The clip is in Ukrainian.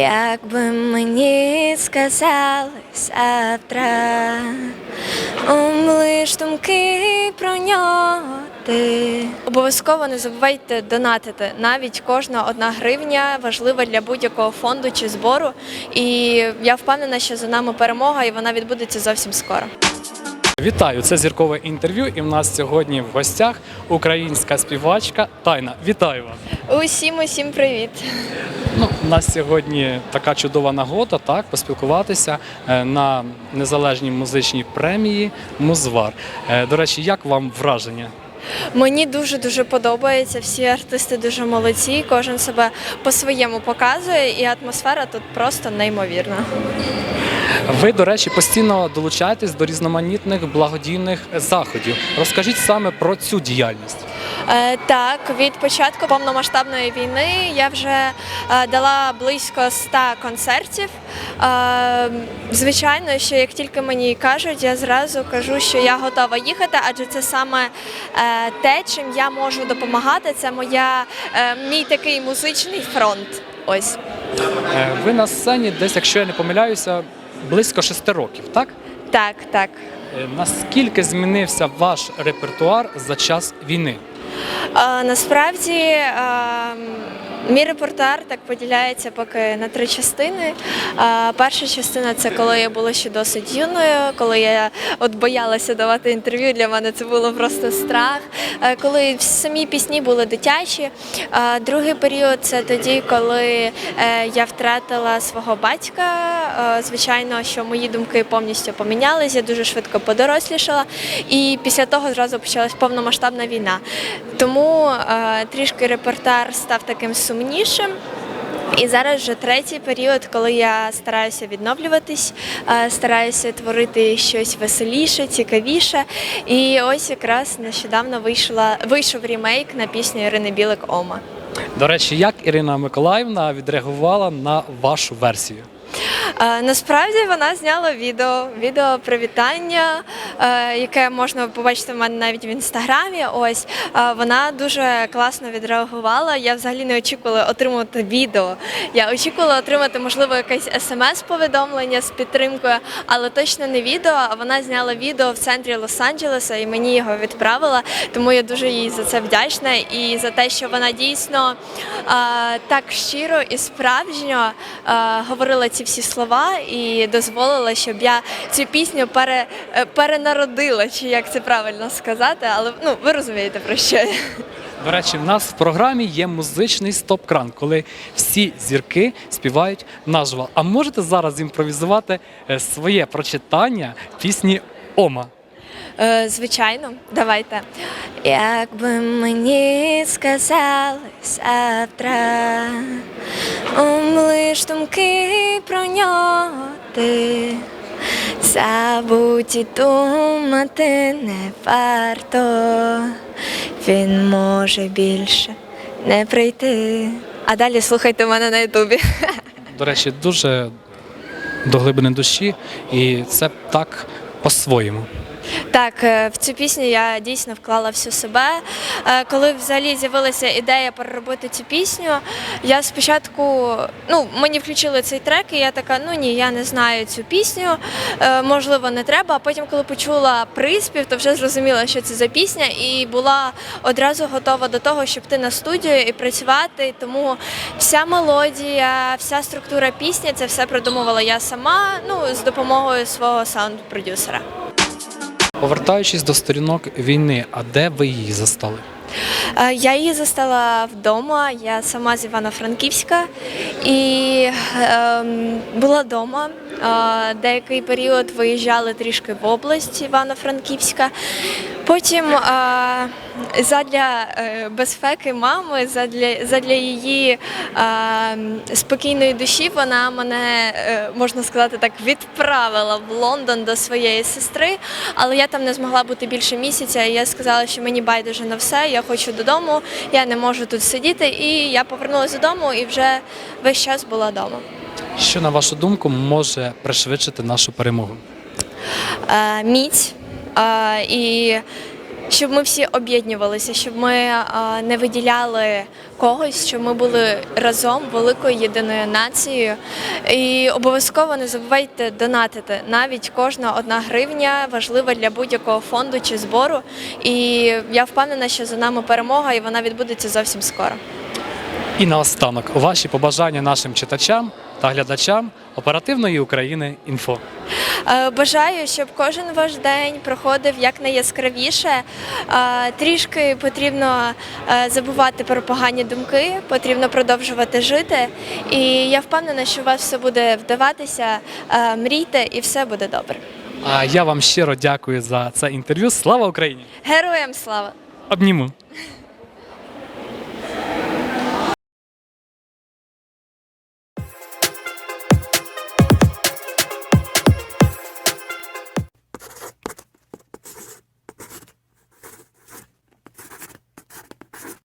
Як би мені сказали завтра, умлиш думки про нього ти. Обов'язково не забувайте донатити. Навіть кожна одна гривня важлива для будь-якого фонду чи збору. І я впевнена, що за нами перемога, і вона відбудеться зовсім скоро. Вітаю! Це зіркове інтерв'ю. І в нас сьогодні в гостях українська співачка Тайна. Вітаю вас! Усім, усім привіт. Ну, у нас сьогодні така чудова нагода, так, поспілкуватися е, на незалежній музичній премії Музвар. Е, До речі, як вам враження? Мені дуже дуже подобається. Всі артисти дуже молодці. Кожен себе по-своєму показує, і атмосфера тут просто неймовірна. Ви, до речі, постійно долучаєтесь до різноманітних благодійних заходів. Розкажіть саме про цю діяльність. Е, так, від початку повномасштабної війни я вже е, дала близько 100 концертів. Е, звичайно, що як тільки мені кажуть, я зразу кажу, що я готова їхати, адже це саме е, те, чим я можу допомагати. Це моя е, мій такий музичний фронт. Ось. Е, Ви на сцені десь, якщо я не помиляюся, близько шести років, так? Так, так. Е, Наскільки змінився ваш репертуар за час війни? Насправді е, мій репортер так поділяється поки на три частини. Перша частина це коли я була ще досить юною, коли я от боялася давати інтерв'ю. Для мене це було просто страх. Коли самі пісні були дитячі. Другий період це тоді, коли е, я втратила свого батька. Звичайно, що мої думки повністю помінялись, я дуже швидко подорослішала, і після того зразу почалась повномасштабна війна. Тому трішки репортер став таким сумнішим. І зараз вже третій період, коли я стараюся відновлюватись, е, стараюся творити щось веселіше, цікавіше. І ось якраз нещодавно вийшла вийшов ремейк на пісню Ірини Білик Ома. До речі, як Ірина Миколаївна відреагувала на вашу версію? Е, Насправді вона зняла відео, відео привітання, е, яке можна побачити в мене навіть в інстаграмі. Ось Е, вона дуже класно відреагувала. Я взагалі не очікувала отримати відео. Я очікувала отримати, можливо, якесь смс-повідомлення з підтримкою, але точно не відео. А вона зняла відео в центрі Лос-Анджелеса і мені його відправила. Тому я дуже їй за це вдячна і за те, що вона дійсно так щиро і справжньо говорила ці всі слова і дозволила, щоб я цю пісню пере, е, перенародила, чи як це правильно сказати, але ну ви розумієте про що. До речі, в нас в програмі є музичний стоп-кран, коли всі зірки співають наживо. А можете зараз імпровізувати е, своє прочитання пісні Ома? Е, Звичайно, давайте. Якби мені сказали завтра, умлиш думки про нього ти. Забудь і думати не варто, він може більше не прийти. А далі слухайте мене на ютубі. До речі, дуже до глибини душі, і це так по-своєму. Так, е, в цю пісню я дійсно вклала всю себе. Е, Коли взагалі з'явилася ідея переробити цю пісню, я спочатку ну мені включили цей трек, і я така, ну ні, я не знаю цю пісню, е, можливо, не треба. А потім, коли почула приспів, то вже зрозуміла, що це за пісня, і була одразу готова до того, щоб йти на студію і працювати. Тому вся мелодія, вся структура пісні, це все придумувала я сама, ну з допомогою свого саунд-продюсера. Повертаючись до сторінок війни, а де ви її застали? Е, Я її застала вдома. Я сама з Івано-Франківська і ем, була вдома. Е, Деякий період виїжджали трішки в область Івано-Франківська. Потім е, задля е, безпеки мами, задля, задля її е, спокійної душі, вона мене, е, можна сказати так, відправила в Лондон до своєї сестри, але я там не змогла бути більше місяця. І я сказала, що мені байдуже на все, я хочу додому, я не можу тут сидіти. І я повернулася додому і вже весь час була вдома. Що на вашу думку може пришвидшити нашу перемогу? Е, міць і щоб ми всі об'єднувалися, щоб ми не виділяли когось, щоб ми були разом великою єдиною нацією. І обов'язково не забувайте донатити. Навіть кожна одна гривня важлива для будь-якого фонду чи збору. І я впевнена, що за нами перемога, і вона відбудеться зовсім скоро. І наостанок ваші побажання нашим читачам та глядачам оперативної України інфо. Е, Бажаю, щоб кожен ваш день проходив якнайяскравіше. Е, Трішки потрібно е, забувати про погані думки, потрібно продовжувати жити. І я впевнена, що у вас все буде вдаватися. Мрійте і все буде добре. А я вам щиро дякую за це інтерв'ю. Слава Україні! Героям слава! Обніму!